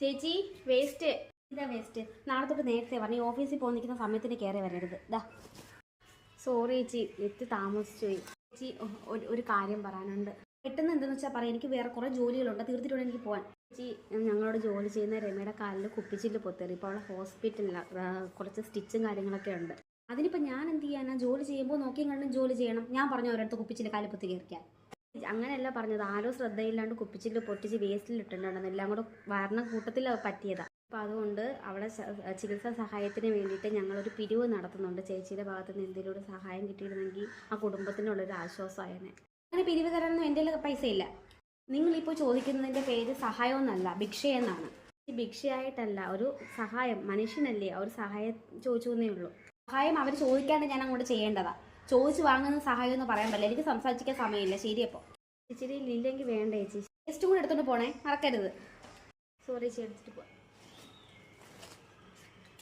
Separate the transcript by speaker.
Speaker 1: ചേച്ചി വേസ്റ്റ് ഇതാ വേസ്റ്റ് നാളെ തൊട്ട് നേരത്തെ പറഞ്ഞു ഓഫീസിൽ പോയി സമയത്തിന് കയറി വരരുത്. ഇതാ സോറി ചേച്ചി. എത്തി താമസിച്ചു ചേച്ചി ഒരു കാര്യം പറയാനുണ്ട്. പെട്ടെന്ന് എന്തെന്ന് വെച്ചാൽ പറയാം എനിക്ക് വേറെ കുറേ ജോലികളുണ്ട്. തീർത്തിട്ടുണ്ട് എനിക്ക് പോകാൻ ചേച്ചി ഞങ്ങളോട് ജോലി ചെയ്യുന്ന രമയുടെ കാലിൽ കുപ്പിച്ചിൽ പൊത്തേറി ഇപ്പോൾ അവളെ ഹോസ്പിറ്റലിലാണ് കുറച്ച് സ്റ്റിച്ചും കാര്യങ്ങളൊക്കെ ഉണ്ട്. അതിനിപ്പോൾ ഞാൻ എന്ത് ചെയ്യാനാ? ജോലി ചെയ്യുമ്പോൾ നോക്കിയും കണ്ടും ജോലി ചെയ്യണം. ഞാൻ പറഞ്ഞു ഒരിടത്ത് കുപ്പിച്ചിൽ കാലിൽ പൊത്തി കയറിക്കാൻ അങ്ങനെയല്ല പറഞ്ഞത്. ആരോ ശ്രദ്ധയില്ലാണ്ട് കുപ്പിച്ചിൽ പൊട്ടിച്ച് വേസ്റ്റിൽ ഇട്ടിട്ടുണ്ടെന്ന് എല്ലാം കൂടെ വരണ കൂട്ടത്തിൽ പറ്റിയതാ. അപ്പോൾ അതുകൊണ്ട് അവിടെ ചികിത്സാ സഹായത്തിന് വേണ്ടിയിട്ട് ഞങ്ങളൊരു പിരിവ് നടത്തുന്നുണ്ട്. ചേച്ചിയുടെ ഭാഗത്ത് നിന്ന് എന്തെങ്കിലും സഹായം കിട്ടിയിരുന്നെങ്കിൽ ആ കുടുംബത്തിനുള്ളൊരു ആശ്വാസമായേനെ. അങ്ങനെ പിരിവ് തരാനൊന്നും എന്റെ പൈസ ഇല്ല നിങ്ങളിപ്പോൾ ചോദിക്കുന്നതിന്റെ പേര് സഹായമെന്നല്ല ഭിക്ഷയെന്നാണ്. ഈ ഭിക്ഷയായിട്ടല്ല ഒരു സഹായം മനുഷ്യനല്ലേ ഒരു സഹായം ചോദിച്ചു എന്നേ ഉള്ളൂ. സഹായം അവർ ചോദിക്കാണ്ട് ഞാൻ അങ്ങോട്ട് ചെയ്യേണ്ടതാ. ചോദിച്ചു വാങ്ങുന്ന സഹായം എന്ന് പറയാൻ പറ്റില്ല. എനിക്ക് സംസാരിക്കാൻ സമയമില്ല. ശരി അപ്പോൾ ഇച്ചിരി ഇല്ലെങ്കിൽ വേണ്ട ചേച്ചി. ടേസ്റ്റ് കൂടെ എടുത്തോണ്ട് പോണേ. മറക്കരുത്. സോറി ചേച്ചി എടുത്തിട്ട് പോ